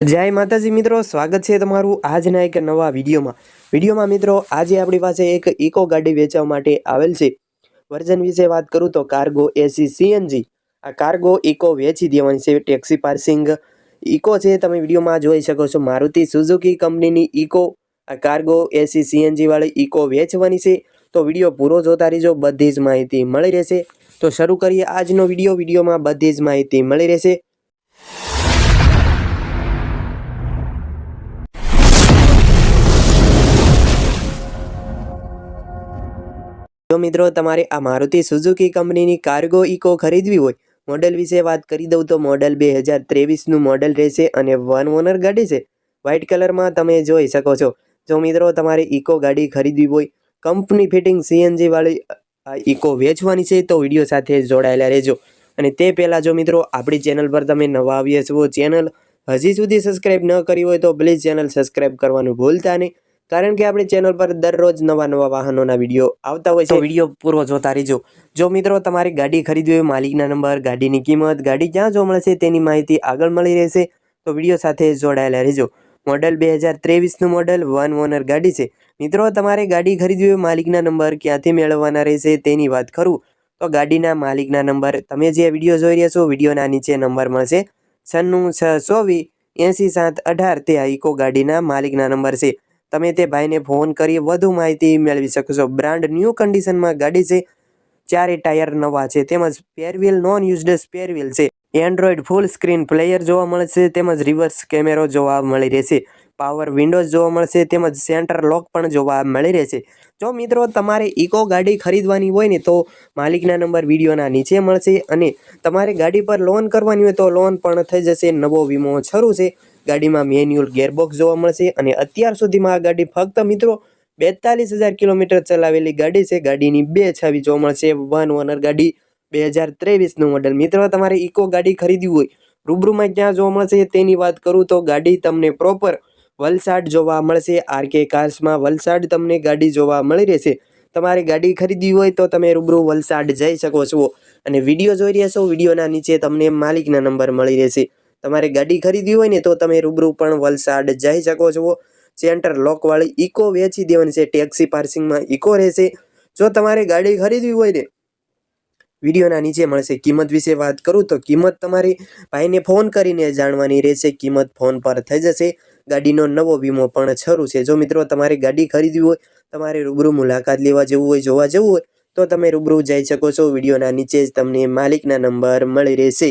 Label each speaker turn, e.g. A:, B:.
A: જય માતાજી મિત્રો, સ્વાગત છે તમારું આજના એક નવા વિડીયોમાં. વિડીયોમાં મિત્રો, આજે આપણી પાસે એક ઇકો ગાડી વેચવા માટે આવેલ છે. વર્ઝન વિશે વાત કરું તો કાર્ગો એસી સીએનજી. આ કાર્ગો ઇકો વેચી દેવાની છે, ટેક્સી પાર્સિંગ. ઇકો છે, તમે વિડીયોમાં જોઈ શકો છો, મારુતિ સુઝુકી કંપનીની ઇકો. આ કાર્ગો એસી સીએનજી વાળી ઇકો વેચવાની છે. તો વીડિયો પૂરો જોતા રહીજો, બધી જ માહિતી મળી રહેશે. તો શરૂ કરીએ આજનો વીડિયો, વિડીયોમાં બધી જ માહિતી મળી રહેશે. જો મિત્રો, તમારે આ મારુતિ સુઝુકી કંપનીની કાર્ગો ઇકો ખરીદવી હોય, મોડેલ વિશે વાત કરી દઉં તો મોડેલ બે હજાર ત્રેવીસનું મોડેલ રહેશે અને વન ઓનર ગાડી છે. વ્હાઇટ કલરમાં તમે જોઈ શકો છો. જો મિત્રો, તમારે ઇકો ગાડી ખરીદવી હોય, કંપની ફિટિંગ સીએનજીવાળી આ ઇકો વેચવાની છે, તો વીડિયો સાથે જોડાયેલા રહેજો. અને તે પહેલાં જો મિત્રો, આપણી ચેનલ પર તમે નવા આવ્યા છો, ચેનલ હજી સુધી સબસ્ક્રાઇબ ન કરી હોય તો પ્લીઝ ચેનલ સબસ્ક્રાઇબ કરવાનું ભૂલતા નહીં. કારણ કે આપણી ચેનલ પર દરરોજ નવા નવા વાહનોના વીડિયો આવતા હોય છે. વીડિયો પૂરો જોતા રહેજો. જો મિત્રો તમારી ગાડી ખરીદવી હોય, માલિકના નંબર, ગાડીની કિંમત, ગાડી ક્યાં જોવા મળશે તેની માહિતી આગળ મળી રહેશે. તો વીડિયો સાથે જોડાયેલા રહેજો. મોડલ બે હજાર ત્રેવીસનું મોડલ વન ઓનર ગાડી છે. મિત્રો, તમારે ગાડી ખરીદવી હોય, માલિકના નંબર ક્યાંથી મેળવવાના રહેશે તેની વાત કરું. તો ગાડીના માલિકના નંબર તમે જે વીડિયો જોઈ રહ્યા છો વિડીયોના નીચે નંબર મળશે. છન્નું છ ચોવીસ એંસી સાત અઢાર તે આઈકો ગાડીના માલિકના નંબર છે. તમે તે ભાઈને ફોન કરી વધુ માહિતી મેળવી શકશો. બ્રાન્ડ ન્યૂ કન્ડિશનમાં ગાડી છે, ચારે ટાયર નવા છે, તેમજ સ્પેરવ્હીલ નોન યુઝડ સ્પેરવ્હીલ છે. એન્ડ્રોઈડ ફૂલ સ્ક્રીન પ્લેયર જોવા મળશે, તેમજ રિવર્સ કેમેરો જોવા મળી રહેશે. પાવર વિન્ડોઝ જોવા મળશે, તેમજ સેન્ટર લોક પણ જોવા મળી રહેશે. જો મિત્રો તમારે ઇકો ગાડી ખરીદવાની હોય ને, તો માલિકના નંબર વિડીયોના નીચે મળશે અને તમારે ગાડી પર લોન કરવાની હોય તો લોન પણ થઈ જશે. નવો વીમો શરૂ છે. ગાડીમાં મેન્યુઅલ ગેરબોક્સ જોવા મળશે અને અત્યાર સુધીમાં આ ગાડી ફક્ત મિત્રો બેતાલીસ હજાર કિલોમીટર ચલાવેલી ગાડી છે. ગાડીની બે છાવી જોવા મળશે. વન ઓનર ગાડી બે હજાર ત્રેવીસનું મોડલ મિત્રો, તમારે ઇકો ગાડી ખરીદવી હોય, રૂબરૂમાં ક્યાં જોવા મળશે તેની વાત કરું તો ગાડી તમને પ્રોપર વલસાડ જોવા મળશે. આરકે કાર્સમાં વલસાડ તમને ગાડી જોવા મળી રહેશે. તમારે ગાડી ખરીદવી હોય તો તમે રૂબરૂ વલસાડ જઈ શકો છો. અને વીડિયો જોઈ રહ્યા છો, વિડીયોના નીચે તમને માલિકના નંબર મળી રહેશે. તમારે ગાડી ખરીદવી હોય ને તો તમે રૂબરૂ પણ વલસાડ જઈ શકો છો. સેન્ટર લોકવાળી ઇકો વેચી દેવાની છે. ટેક્સી પાર્સિંગમાં ઇકો રહેશે. જો તમારે ગાડી ખરીદવી હોય ને, વિડીયોના નીચે મળશે કિંમત વિશે વાત કરું તો કિંમત તમારી ભાઈને ફોન કરીને જાણવાની રહેશે. કિંમત ફોન પર થઈ જશે. ગાડીનો નવો વીમો પણ શરૂ છે. જો મિત્રો તમારે ગાડી ખરીદવી હોય, તમારે રૂબરૂ મુલાકાત લેવા જવું હોય, જોવા જવું હોય, તો તમે રૂબરૂ જઈ શકો છો. વિડીયોના નીચે જ તમને માલિકના નંબર મળી રહેશે.